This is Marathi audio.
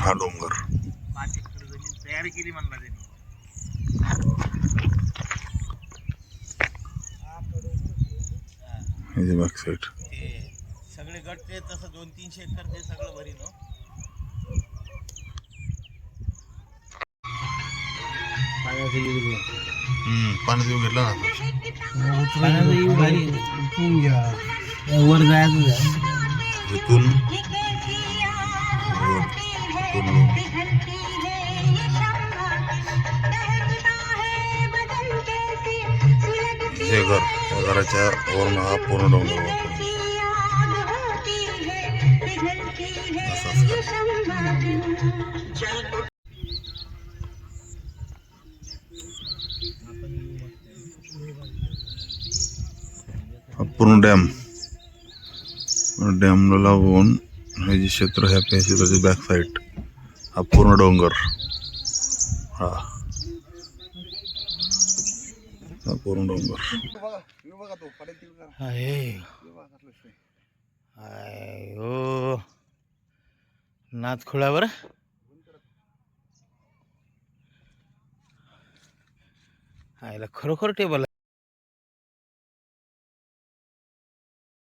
हा डोंगर. पाच एकर जमीन तयार केली म्हणला त्यांनी. हे बॅक साईड ते सगळे गट ते तसं दोन तीनशे एकर ते सगळं भरी न पाण्यात येऊ घेतला ना वर जायचं इथून हे घर या घराच्या वरून हा पूर्ण डोंगर पूर्ण डॅम. डॅमला लागून हे जे क्षेत्र ह्या आपल्या बॅक साईड हा पूर्ण डोंगर. हा. हा पूर्ण डोंगर. आहे हो नाच खुळावर आयला खरोखर टेबल